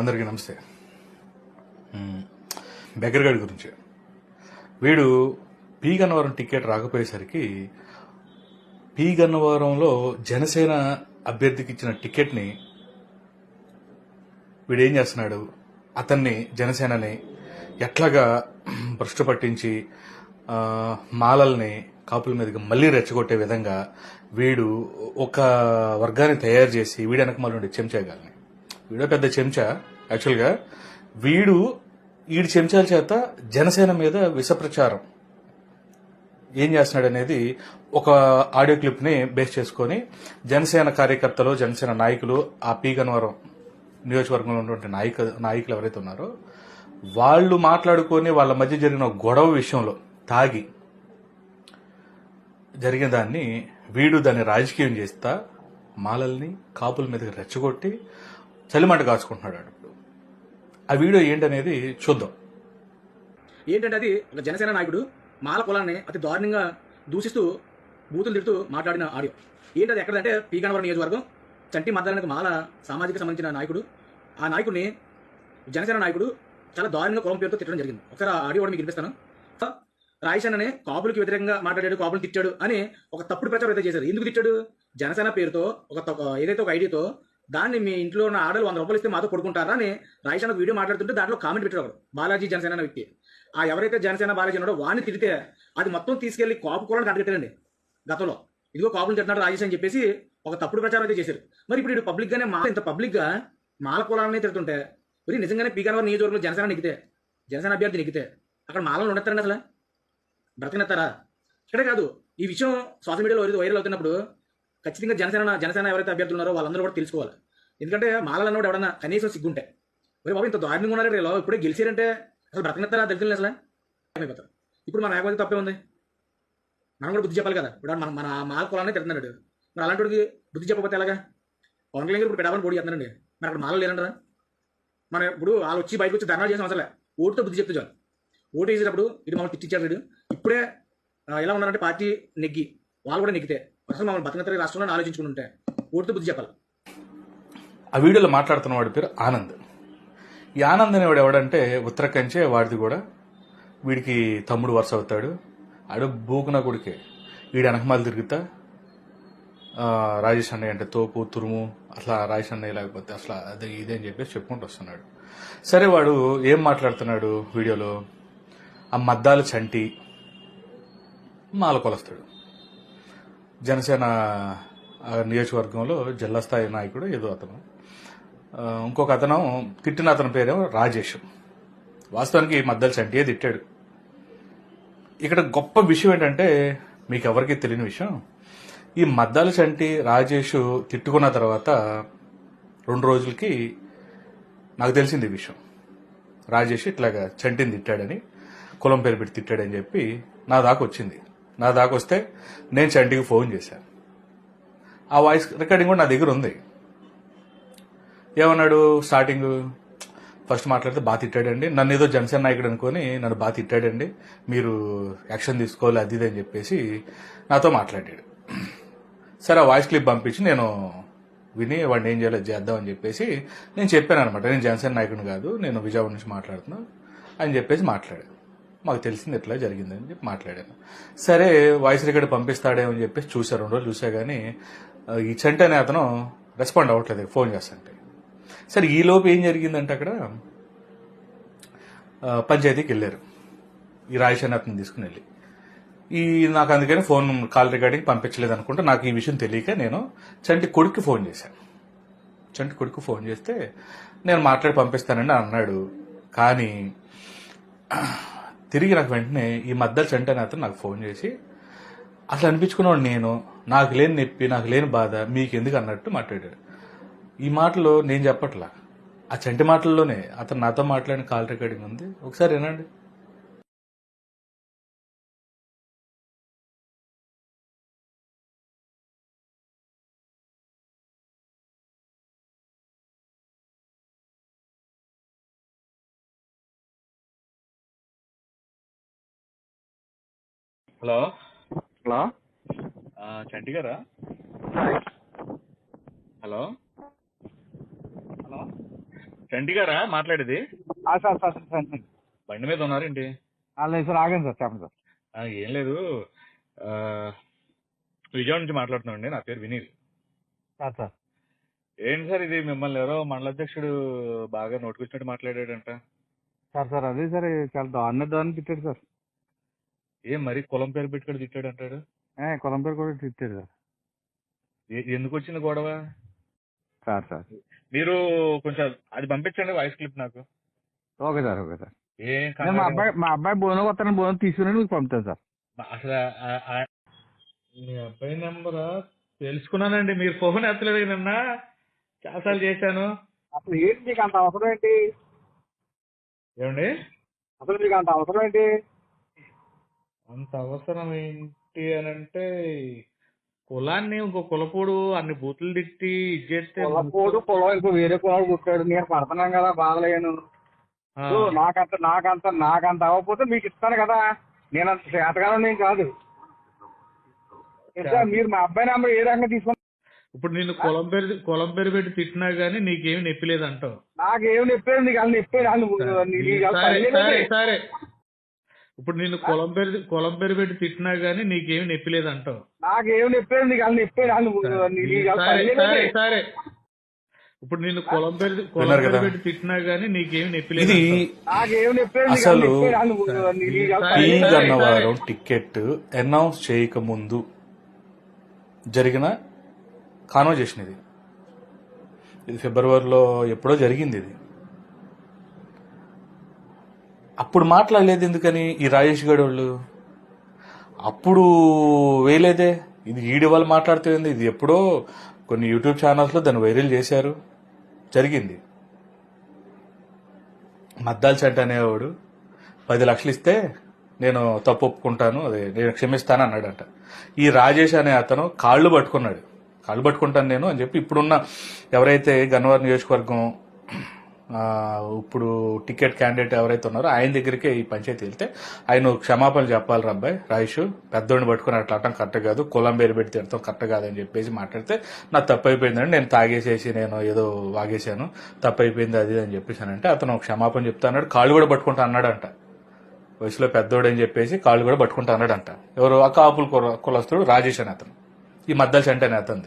అందరికీ నమస్తే. బెగర్గాడి గురించి. వీడు పీ గన్నవరం టికెట్ రాకపోయేసరికి పీ గన్నవరంలో జనసేన అభ్యర్థికి ఇచ్చిన టికెట్ని వీడు ఏం చేస్తున్నాడు? అతన్ని జనసేనని ఎట్లాగా భ్రష్టు పట్టించి మాలల్ని కాపుల మీదకి మళ్ళీ రెచ్చగొట్టే విధంగా వీడు ఒక వర్గాన్ని తయారు చేసి వీడి వెనక మళ్ళీ వీడో పెద్ద చెంచా యాక్చువల్గా వీడు వీడి చెంచాల చేత జనసేన మీద విష ప్రచారం ఏం చేస్తున్నాడు అనేది ఒక ఆడియో క్లిప్ని బేస్ చేసుకొని జనసేన కార్యకర్తలు జనసేన నాయకులు ఆ పీ గన్నవరం నియోజకవర్గంలో ఉన్నటువంటి నాయక నాయకులు ఎవరైతే ఉన్నారో వాళ్ళు మాట్లాడుకొని వాళ్ళ మధ్య జరిగిన గొడవ విషయంలో తాగి జరిగిన దాన్ని వీడు దాన్ని రాజకీయం చేస్తా మాలల్ని కాపుల మీదకి రెచ్చగొట్టి చలిమంట కాచుకుంటున్నాడు వాడు ఇప్పుడు. ఆ వీడియో ఏంటనేది చూద్దాం. ఏంటంటే అది ఒక జనసేన నాయకుడు మాల కులాన్ని అతి దారుణంగా దూషిస్తూ బూతులు తిడుతూ మాట్లాడిన ఆడియో. ఏంటది ఎక్కడంటే పీగనవరం నియోజకవర్గం చంటి మద్దడానికి మాల సామాజిక సంబంధించిన నాయకుడు. ఆ నాయకుడిని జనసేన నాయకుడు చాలా దారుణంగా కులం పేరుతో తిట్టడం జరిగింది. ఒకసారి ఆ ఆడియో కూడా మీకు వినిపిస్తాను. రాయిషన్ అనే కాపులకి వ్యతిరేకంగా మాట్లాడాడు కాపులు తిట్టాడు అని ఒక తప్పుడు ప్రచారం అయితే చేశారు. ఎందుకు తిట్టాడు? జనసేన పేరుతో ఒక ఏదైతే ఒక ఐడియాతో దాన్ని మీ ఇంట్లో ఉన్న ఆడలు వంద రూపాయలు ఇస్తే మాతో కొడుకుంటారా అని రాయిషన్ వీడియో మాట్లాడుతుంటే దాంట్లో కామెంట్ పెట్టాడు ఒకడు బాలాజీ జనసేన అనే వ్యక్తి. ఆ ఎవరైతే జనసేన బాలాజీ ఉన్నాడో వాడిని తిడితే అది మొత్తం తీసుకెళ్ళి కాపు కులాన్ని కట్టగట్టారండి గతంలో. ఇదిగో కాపులు తిట్టినాడు రాజేష్ అని చెప్పేసి ఒక తప్పుడు ప్రచారం అయితే చేశారు. మరి ఇప్పుడు ఇటు పబ్లిక్ గానే మాల ఇంత పబ్లిక్గా మాల కులాలని తిడుతుంటే మరి నిజంగానే పీకానవరం నియోజకవర్గంలో జనసేన నెగితే జనసేన అభ్యర్థి నెగితే అక్కడ మాలను ఉండతారండి అసలు? బ్రతకనెత్తారా? ఇక్కడే కాదు ఈ విషయం సోషల్ మీడియాలో వైరల్ అవుతున్నప్పుడు ఖచ్చితంగా జనసేన జనసేన ఎవరైతే అభ్యర్థులు ఉన్నారో వాళ్ళందరూ కూడా తెలుసుకోవాలి. ఎందుకంటే మాలలు ఎవడన్నా కనీసం సిగ్గుంటే. మరి బాబు ఇంత దారుణంగా ఉన్నారు ఇలా ఇప్పుడే గెలిచారంటే అసలు బ్రతకనెత్తారా దళితులు అసలు? అయిపోతారు. ఇప్పుడు మన ఏమైతే తప్పే ఉంది. మనం కూడా బుద్ధి చెప్పాలి కదా. ఇప్పుడు మన మన మాల కులాన్ని తిడుతున్నాడు. మరి అలాంటి వాడికి బుద్ధి చెప్పకపోతే ఎలాగా? పవన్ కళ్యాణ్ గారు ఇప్పుడు పెడవని పోటీ చేస్తున్నారండి మరి అక్కడ మాలలు లేరంటారా మన ఇప్పుడు వాళ్ళు వచ్చి బయటకు వచ్చి ధర్నా చేసిన అవసరం ఓటుతో బుద్ధి చెప్తే చాలు. ఓటు వేసేటప్పుడు ఇటు మమ్మల్ని తిట్టించారు ఇప్పుడే ఎలా ఉన్నారంటే పార్టీ నెగ్గి. వాళ్ళు కూడా నెగ్గితే. అసలు మమ్మల్ని బతకతరి రాష్ట్రంలో ఆలోచించుకుని ఉంటే పూర్తి బుద్ధి చెప్పాలి. ఆ వీడియోలో మాట్లాడుతున్న వాడి పేరు ఆనంద్. ఈ ఆనంద్ అనేవాడు ఎవడంటే ఉత్తరకంచే వాడిది కూడా. వీడికి తమ్ముడు వరుస అవుతాడు. ఆడు బూకున కొడుకే. వీడి వెనకమాలు తిరుగుతా. రాజేష్ అన్నయ్య అంటే తోపు తురుము అట్లా రాజేష్ అన్నయ్య లేకపోతే అసలు అదే ఇదే అని చెప్పేసి చెప్పుకుంటూ వస్తున్నాడు. సరే వాడు ఏం మాట్లాడుతున్నాడు వీడియోలో? ఆ మద్దాలు చంటి మాల కొలుస్తాడు. జనసేన నియోజకవర్గంలో జిల్లా స్థాయి నాయకుడు ఏదో అతను. ఇంకొక అతను తిట్టిన అతని పేరేమో రాజేష్. వాస్తవానికి ఈ మద్దలు చంటియే తిట్టాడు. ఇక్కడ గొప్ప విషయం ఏంటంటే మీకు ఎవరికీ తెలియని విషయం ఈ మద్దాల చంటి రాజేష్ తిట్టుకున్న తర్వాత రెండు రోజులకి నాకు తెలిసింది ఈ విషయం. రాజేష్ ఇట్లాగా చంటిని తిట్టాడని కులం పేరు పెట్టి తిట్టాడని చెప్పి నా దాకా వచ్చింది. నా దాకా వస్తే నేను చంటికి ఫోన్ చేశాను ఆ వాయిస్ రికార్డింగ్ కూడా నా దగ్గర ఉంది. ఏమన్నాడు? స్టార్టింగ్ ఫస్ట్ మాట్లాడితే బాగా తిట్టాడండి. నన్ను ఏదో జనసేన నాయకుడు అనుకొని నన్ను బాగా తిట్టాడండి. మీరు యాక్షన్ తీసుకోవాలి అది ఇది అని చెప్పేసి నాతో మాట్లాడాడు. సరే ఆ వాయిస్ క్లిప్ పంపించి నేను విని వాడిని ఏం చేయాలో చేద్దాం అని చెప్పేసి నేను చెప్పాను అనమాట. నేను జనసేన నాయకుడిని కాదు నేను విజయవాడ నుంచి మాట్లాడుతున్నా అని చెప్పేసి మాట్లాడాను మాకు తెలిసింది ఎట్లా జరిగిందని చెప్పి మాట్లాడాను. సరే వాయిస్ రికార్డ్ పంపిస్తాడేమని చెప్పేసి చూసా రెండు రోజులు చూసా కానీ ఈ చంటి అనే అతను రెస్పాండ్ అవ్వట్లేదు ఫోన్ చేస్తుంటే. సరే ఈలోపు ఏం జరిగిందంటే అక్కడ పంచాయతీకి వెళ్ళారు. ఈ రాజేష్ అతను తీసుకుని వెళ్ళి. ఈ నాకు అందుకని ఫోన్ కాల్ రికార్డింగ్ పంపించలేదు అనుకుంటే నాకు ఈ విషయం తెలియక నేను చంటి కొడుక్కి ఫోన్ చేశాను చంటి కొడుకు ఫోన్ చేస్తే నేను మాట్లాడి పంపిస్తానండి అన్నాడు. కానీ తిరిగి నాకు వెంటనే ఈ మధ్య చెంటనే అతను నాకు ఫోన్ చేసి అసలు అనిపించుకున్నాడు నేను నాకు లేని నొప్పి నాకు లేని బాధ మీకు ఎందుకు అన్నట్టు మాట్లాడాడు. ఈ మాటలు నేను చెప్పట్లా. ఆ చంటి మాటల్లోనే అతను నాతో మాట్లాడిన కాల్ రికార్డింగ్ ఉంది. ఒకసారి వినండి. హలో. హలో. చంటి గారా? Hello hello. చంటి గారా? మాట్లాడేది. Sir sir sir. బండి మీద ఉన్నారేంటి ఆ, లేదు సార్ ఆగండి సార్ చెప్పండి సార్. ఏం లేదు. విజయవాడ నుంచి మాట్లాడుతున్నామండి నా పేరు వినీల్. Sir sir. ఏంటి సార్ ఇది? మిమ్మల్ని ఎవరో మండల అధ్యక్షుడు బాగా నోటుకొచ్చినట్టు మాట్లాడాడంట. సార్ సార్ అదే సార్ చాలా దారుణ దారుణ తిట్టాడు సార్. ఏం మరి కులం పేరు పెట్టుకుని తిట్టాడు అంటాడు? ఏ, కులం పేరు కూడా తిట్టాడు సార్. ఏ- ఎందుకు వచ్చింది గొడవ? Sir sir. మీరు కొంచెం అది పంపించండి వాయిస్ క్లిప్ నాకు. Okay sir okay sir. ఏం నేను కంగారు మా అబ్బాయి మా అబ్బాయి బోనం వస్తాను బోనం తీసుకుని మీకు పంపుతాను సార్. అసలు ఆ- ఆ- మీ అబ్బాయి నెంబరా తెలుసుకున్నానండి. మీరు ఫోన్ ఎత్తలేదు నిన్న. చాలాసార్లు చేశాను. అసలు ఏంటి మీకు అంత అవసరం ఏంటి? ఏమండి? అసలు మీకు అంత అవసరం ఏంటి? అంత అవసరం ఏంటి అని అంటే కులాన్ని ఇంకో కులపోడు అన్ని బూతులు తిట్టి ఇది చేస్తే పొలపోడు పొలం ఇంకో వేరే కులాలు పుట్టాడు నేను పడుతున్నాను కదా బాధలేను. ఆ, నాకంత నాకంత నాకంత అవ్వకపోతే మీకు ఇస్తాను కదా. నేను అంత చేతగానం నేను కాదు. ఇంకా మీరు మా అబ్బాయి నెంబర్ ఏ రకంగా తీసుకుని ఇప్పుడు నిన్ను కులం పేరు కులం పేరు పెట్టి తిట్టినా గానీ నీకేమి నొప్పిలేదు అంటావు నాకేం చెప్పేది నీకు అన్ని చెప్పేది అన్ని నీకు. సరే. ఇప్పుడు నిన్ను కులం పేరు కులం పేరు పెట్టి తిట్టినా గానీ నీకేమి నొప్పిలేదు అంటావు నాకేం చెప్పేది నీకు అసలు సరే లేదు. ఇప్పుడు నిన్ను కులం పేరు కులం పేరు? పెట్టి తిట్టినా గానీ నీకేమి నొప్పిలేదు ఇది అంటావు. నాకేం నీకు అసలు అన్ని చెప్పేది అన్ని నీకు అసలు సరే, పని ఈ లేదు. సరే. గన్నవరం టికెట్ అనౌన్స్ చేయక ముందు జరిగిన కాన్వర్జేషన్ ఇది ఇది ఫిబ్రవరిలో ఎప్పుడో జరిగింది ఇది అప్పుడు మాట్లాడలేదు ఎందుకని ఈ రాజేష్ గడ్ వాళ్ళు? అప్పుడు వేయలేదే. ఇది ఈడి వాళ్ళు మాట్లాడుతుంది. ఇది ఎప్పుడో కొన్ని యూట్యూబ్ ఛానల్స్లో దాన్ని వైరల్ చేశారు. జరిగింది. మద్దాల్ చెంట అనేవాడు పది లక్షలు ఇస్తే నేను తప్పు ఒప్పుకుంటాను అదే నేను క్షమిస్తాను అన్నాడంట. ఈ రాజేష్ అనే అతను కాళ్ళు పట్టుకున్నాడు. కాళ్ళు పట్టుకుంటాను నేను అని చెప్పి ఇప్పుడున్న ఎవరైతే గన్నవరం నియోజకవర్గం ఇప్పుడు టికెట్ క్యాండిడేట్ ఎవరైతే ఉన్నారో ఆయన దగ్గరికే ఈ పంచాయతీ వెళ్తే ఆయన క్షమాపణ చెప్పాలి అబ్బాయి రాయిష్ పెద్దోడిని పట్టుకుని అట్లా అట్టం కరెక్ట్ కాదు. కులం పేరు పెట్టి తిడతాం కరెక్ట్ కాదని చెప్పేసి మాట్లాడితే నా తప్పు అయిపోయిందండి నేను తాగేసేసి నేను ఏదో వాగేశాను తప్పు అయిపోయింది అది అని చెప్పేసానంటే అతను క్షమాపణ చెప్తా అన్నాడు. కాళ్ళు కూడా పట్టుకుంటా అన్నాడంట. వయసులో పెద్దోడు అని చెప్పేసి కాళ్ళు కూడా పట్టుకుంటా అన్నాడంట. ఎవరు? ఆ కాపుల కుల- కులస్తుడు రాజేష్ అని అతను. ఈ మద్దలు సెంటర్ అని అతనిది.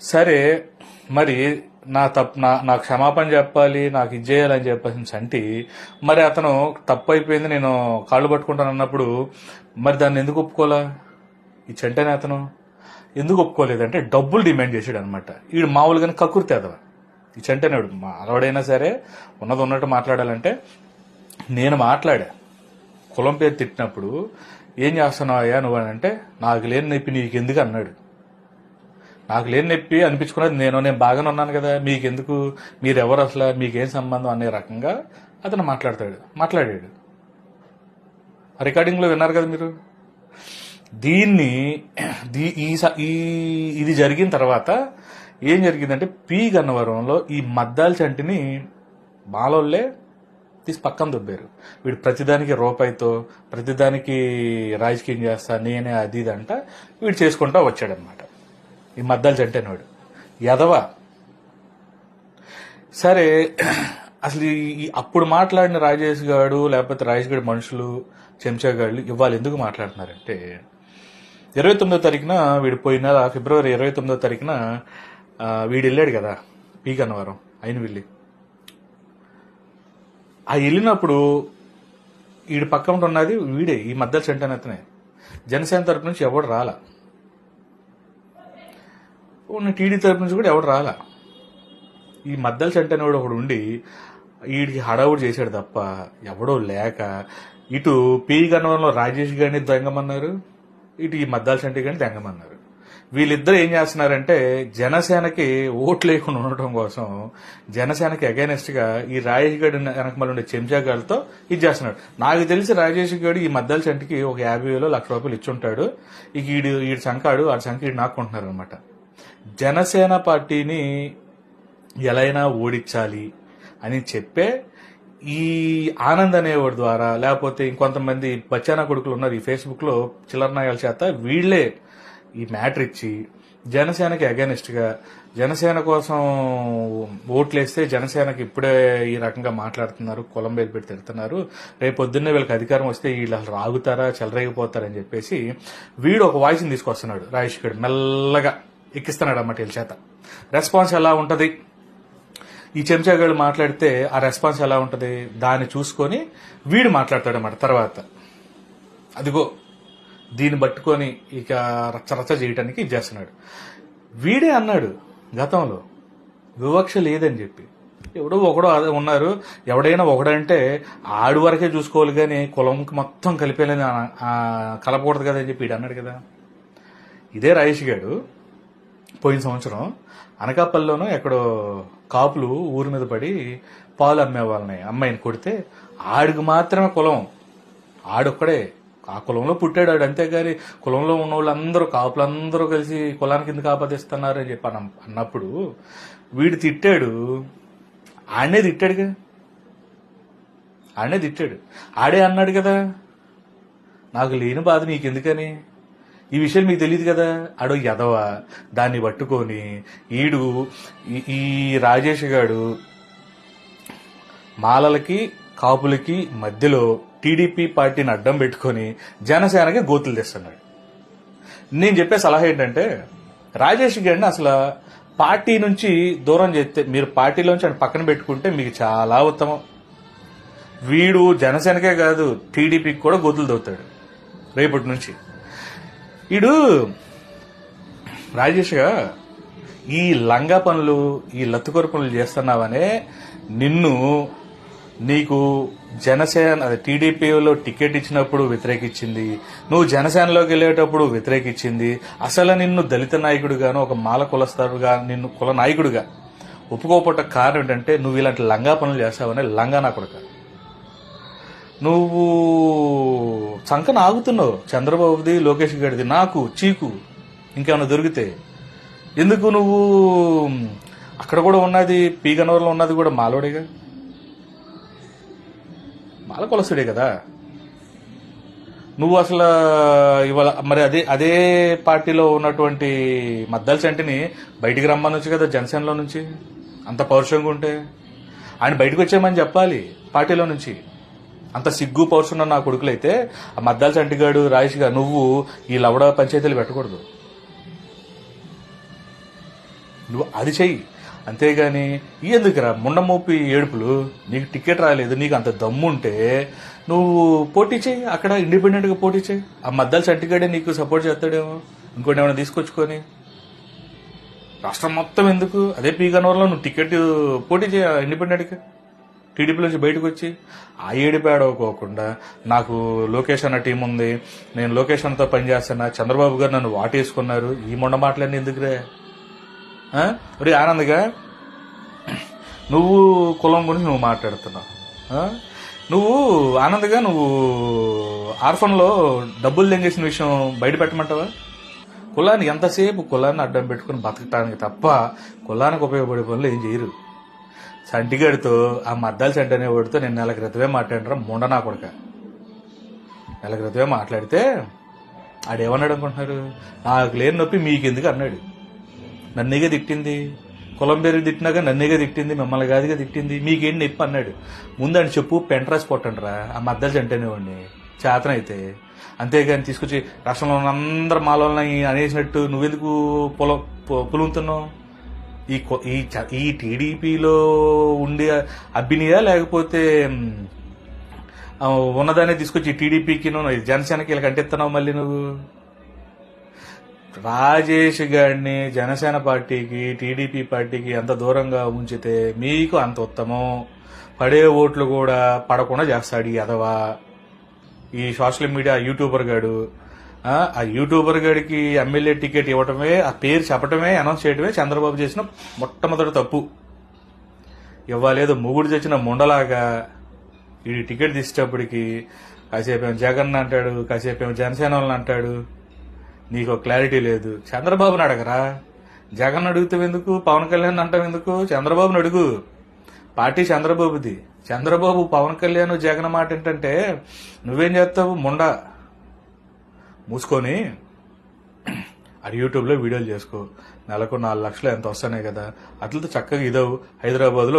సరే మరి నా తప్పు నా నాకు క్షమాపణ చెప్పాలి నాకు ఇది చేయాలని చెప్పాల్సిన చంటి మరి అతను తప్పు అయిపోయింది నేను కాళ్ళు పట్టుకుంటాను అన్నప్పుడు మరి దాన్ని ఎందుకు ఒప్పుకోలా? ఈ చెంటనే అతను. ఎందుకు ఒప్పుకోలేదంటే డబ్బులు డిమాండ్ చేసాడు అనమాట వీడు మామూలుగానే కక్కుర్తి అదవ ఈ చెంటనేడు మా అలవాడైనా సరే ఉన్నది ఉన్నట్టు మాట్లాడాలంటే నేను మాట్లాడా. కులం పేరు తిట్టినప్పుడు ఏం చేస్తున్నావు అయ్యా నువ్వు అని అంటే నాకు లేని నొప్పి నీకు ఎందుకు అన్నాడు. నాకు లేని నొప్పి అనిపించుకున్నది నేను నేను బాగానే ఉన్నాను కదా మీకెందుకు? మీరెవరు అసలు? మీకేం సంబంధం? అనే రకంగా అతను మాట్లాడతాడు. మాట్లాడాడు. రికార్డింగ్లో విన్నారు కదా మీరు? దీన్ని దీ ఈ ఈ ఇది జరిగిన తర్వాత ఏం జరిగిందంటే పి గన్నవరంలో ఈ మద్దాల చంటిని మాలోళ్ళే తీసి పక్కన దుబ్బారు. వీడు ప్రతిదానికి రూపాయితో ప్రతిదానికి రాజకీయం చేస్తా నేనే అది ఇది అంట వీడు చేసుకుంటా వచ్చాడనమాట. ఈ మద్దలు చంటేనోడు. ఎదవ సరే అసలు ఈ- అప్పుడు మాట్లాడిన రాజేష్ గారు లేకపోతే రాజేష్ గారి మనుషులు చెంచాగాళ్ళు ఇవాళ ఎందుకు మాట్లాడుతున్నారంటే ఇరవై తొమ్మిదో తారీఖున వీడు పోయిన ఫిబ్రవరి ఇరవై తొమ్మిదో తారీఖున వీడు వెళ్ళాడు కదా పీ గన్నవరం అయిన వెళ్ళి. ఆ వెళ్ళినప్పుడు వీడి పక్కన ఉన్నది వీడే ఈ మధ్య అతనే జనసేన తరపు నుంచి ఎవడు రాలా? ఉన్న టీడీ తరపు నుంచి కూడా ఎవడు రాలా. ఈ మద్దలు చెంటనేవాడు ఒకడు ఉండి వీడికి హడావుడు చేశాడు తప్ప ఎవడో లేక ఇటు పి గన్నవరంలో రాజేష్ గారిని దొంగమన్నారు ఇటు ఈ మద్దాల చంటి గారిని దొంగమన్నారు. వీళ్ళిద్దరు ఏం చేస్తున్నారంటే జనసేనకి ఓట్లు లేకుండా ఉండటం కోసం జనసేనకి అగైనెస్ట్గా ఈ రాజేష్ గడి వెనకమల ఉండే చెంచాగాలతో ఇది చేస్తున్నాడు నాకు తెలిసి రాజేష్ గడి ఈ మద్దాల చంటికి ఒక యాభై వేలు లక్ష రూపాయలు ఇచ్చుంటాడు ఇక ఈడు ఈడు సంకాడు ఆ సంఖ్య ఈడు నాకుంటున్నారు అనమాట జనసేన పార్టీని ఎలా అయినా ఓడించాలి అని చెప్పే ఈ ఆనంద్ అనేవాడి ద్వారా లేకపోతే ఇంకొంతమంది బచ్చానా కొడుకులు ఉన్నారు ఈ ఫేస్బుక్లో చిల్లర చేత వీళ్ళే ఈ మ్యాటర్ ఇచ్చి జనసేనకి అగెనిస్ట్గా జనసేన కోసం ఓట్లేస్తే జనసేనకి ఇప్పుడే ఈ రకంగా మాట్లాడుతున్నారు కులం పేరు పెట్టి తిడుతున్నారు రేపు పొద్దున్నే వీళ్ళకి అధికారం వస్తే వీళ్ళు అసలు రాగుతారా చెలరేగిపోతారని చెప్పేసి వీడు ఒక వాయిస్ని తీసుకొస్తున్నాడు రాజేష్ గడు మెల్లగా. ఎక్కిస్తున్నాడు అన్నమాట వీళ్ళ చేత. రెస్పాన్స్ ఎలా ఉంటుంది? ఈ చెంచాగాళ్ళు మాట్లాడితే ఆ రెస్పాన్స్ ఎలా ఉంటుంది? దాన్ని చూసుకొని వీడు మాట్లాడతాడు అన్నమాట తర్వాత. అదిగో దీన్ని పట్టుకొని ఇక రచ్చ రచ్చ చేయడానికి ఇది చేస్తున్నాడు. వీడే అన్నాడు గతంలో వివక్ష లేదని చెప్పి. ఎవడో ఒకడో ఉన్నారు. ఎవడైనా ఒకడంటే ఆడు వరకే చూసుకోవాలి కానీ కులంకి మొత్తం కలిపేలేని కలపకూడదు కదా అని చెప్పి వీడు అన్నాడు కదా. ఇదే రాయేష్ గాడు పోయిన సంవత్సరం అనకాపల్లిలోనూ ఎక్కడో కాపులు ఊరి మీద పడి పాలు అమ్మే వాళ్ళని అమ్మాయిని కొడితే ఆడికి మాత్రమే కులం. ఆడొక్కడే. ఆ కులంలో పుట్టాడు ఆడు అంతేగాని కులంలో ఉన్న వాళ్ళందరూ కాపులందరూ కలిసి కులానికి ఎందుకు ఆపదిస్తున్నారు అని చెప్పి అన్నప్పుడు వీడు తిట్టాడు. ఆడనే తిట్టాడుగా. ఆడనే తిట్టాడు. ఆడే అన్నాడు కదా. నాకు లేని బాధ నీకు ఎందుకని ఈ విషయం మీకు తెలియదు కదా? ఆడో ఎదవ దాన్ని పట్టుకొని ఈడు ఈ- ఈ రాజేష్ గాడు మాలలకి కాపులకి మధ్యలో టీడీపీ పార్టీని అడ్డం పెట్టుకొని జనసేనకి గోతులు తెస్తున్నాడు. నేను చెప్పే సలహా ఏంటంటే రాజేష్ గారిని అసలు పార్టీ నుంచి దూరం చేస్తే మీరు పార్టీలోంచి ఆయన పక్కన పెట్టుకుంటే మీకు చాలా ఉత్తమం. వీడు జనసేనకే కాదు టీడీపీకి కూడా గోతులు దొవుతాడు రేపటి నుంచి. వీడు రాజేష్గా ఈ లంగా పనులు ఈ లత్తుకొర పనులు చేస్తున్నావనే నిన్ను నీకు జనసేన అదే టీడీపీలో టికెట్ ఇచ్చినప్పుడు వ్యతిరేకించింది. నువ్వు జనసేనలోకి వెళ్ళేటప్పుడు వ్యతిరేకించింది. అసలు నిన్ను దళిత నాయకుడుగాను ఒక మాల కులస్తారుగా నిన్ను కుల నాయకుడిగా ఒప్పుకోపట్ట కారణం ఏంటంటే నువ్వు ఇలాంటి లంగా పనులు చేస్తావనే లంగా నా కొడుకు. నువ్వు చంకన ఆగుతున్నావు చంద్రబాబుది లోకేష్ గడిది నాకు చీకు ఇంకేమైనా దొరికితే. ఎందుకు నువ్వు అక్కడ కూడా ఉన్నది పీగనూరులో ఉన్నది కూడా మాలోడేగా? మాల కొలసుడే కదా? నువ్వు అసలు ఇవాళ మరి అదే అదే పార్టీలో ఉన్నటువంటి మద్దల్ చంటిని బయటికి రమ్మనొచ్చు కదా జనసేనలో నుంచి? అంత పౌరుషంగా ఉంటే. ఆయన బయటకు వచ్చామని చెప్పాలి పార్టీలో నుంచి. అంత సిగ్గు పౌరుషం ఉన్న నా కొడుకులైతే ఆ మద్దాల చంటిగాడు రాజేష్ గారు నువ్వు ఈ లవడ పంచాయతీలు పెట్టకూడదు. నువ్వు అది చెయ్యి. అంతేగాని ఎందుకురా ముండమోపి ఏడుపులు? నీకు టికెట్ రాలేదు నీకు అంత దమ్ముంటే నువ్వు పోటీ చేయి అక్కడ ఇండిపెండెంట్గా పోటీ చేయి ఆ మద్దాల చంటిగాడే నీకు సపోర్ట్ చేస్తాడేమో? ఇంకోటి ఏమైనా తీసుకొచ్చుకొని? రాష్ట్రం మొత్తం ఎందుకు? అదే పీగనూరులో నువ్వు టికెట్ పోటీ చేయ ఇండిపెండెంట్కి గా టీడీపీ నుంచి బయటకు వచ్చి ఆ ఏడిపాడవకోకుండా నాకు లోకేష్ అన్న టీం ఉంది నేను లోకేష్ అన్నతో పనిచేస్తున్నా చంద్రబాబు గారు నన్ను వాటేసుకున్నారు ఈ మొండ మాటలన్నీ ఎందుకురే? ఆ? ఒరే ఆనంద్గా నువ్వు కులం గురించి నువ్వు మాట్లాడుతున్నావు. నువ్వు ఆనంద్గా నువ్వు ఆర్ఫన్లో డబ్బులు తెంగేసిన విషయం బయట పెట్టమంటావా? కులాన్ని ఎంతసేపు కులాన్ని అడ్డం పెట్టుకుని బతకటానికి తప్ప కులానికి ఉపయోగపడే పనులు ఏం చేయరు. సంటిగాడితో ఆ మద్దాల సంటి అనేవాడితో నేను నెల క్రితమే మాట్లాడినరా? ముండ నా కొడుక. నెల క్రితమే మాట్లాడితే ఆడేమన్నాడు అనుకుంటున్నారు నాకు లేని నొప్పి మీకెందుకు అన్నాడు. నన్నేగా తిట్టింది. కులం పేరు తిట్టినాక నన్నేగా తిట్టింది. మిమ్మల్ని కాదుగా తిట్టింది. మీకేం నొప్పి అన్నాడు. ముందు అని చెప్పు పెంట్రాస్ కొట్టండిరా. ఆ మద్దలు చంటేనేవాడిని చేతనైతే. అంతేగాని తీసుకొచ్చి రాష్ట్రంలో ఉన్న అందరు మాలోని అనేసినట్టు నువ్వెందుకు పొల పొ- పులుగుతున్నావు ఈ కొ- ఈ చ- ఈ టీడీపీలో ఉండే అభినయా లేకపోతే ఉన్నదానే ఉన్నదాన్ని తీసుకొచ్చి టీడీపీకి నువ్వు జనసేనకి ఇలా కంటెత్తున్నావు మళ్ళీ నువ్వు? రాజేష్ గారిని జనసేన పార్టీకి టీడీపీ పార్టీకి ఎంత దూరంగా ఉంచితే మీకు అంత ఉత్తమం. పడే ఓట్లు కూడా పడకుండా చేస్తాడు ఈ అదవా. ఈ సోషల్ మీడియా యూట్యూబర్ గాడు. ఆ, యూట్యూబర్ గడికి ఎమ్మెల్యే టికెట్ ఇవ్వటమే ఆ పేరు చెప్పటమే అనౌన్స్ చేయటమే చంద్రబాబు చేసిన మొట్టమొదటి తప్పు. ఇవ్వలేదు మొగుడు తెచ్చిన ముండలాగా ఈ టికెట్ తీసేటప్పటికి కాసేపు జగన్ అంటాడు కాసేపు ఏమో జనసేన వాళ్ళని అంటాడు. నీకు క్లారిటీ లేదు. చంద్రబాబుని అడగరా? జగన్ అడుగుతావు ఎందుకు? పవన్ కళ్యాణ్ అంటావు ఎందుకు? చంద్రబాబుని అడుగు. పార్టీ చంద్రబాబుది. చంద్రబాబు పవన్ కళ్యాణ్ జగన్ మాట ఏంటంటే నువ్వేం చేస్తావు? ముండ. మూసుకొని అది యూట్యూబ్లో వీడియోలు చేసుకో. నెలకు నాలుగు లక్షలు ఎంత వస్తున్నాయి కదా. అట్లతో చక్కగా ఇదవు. హైదరాబాద్లో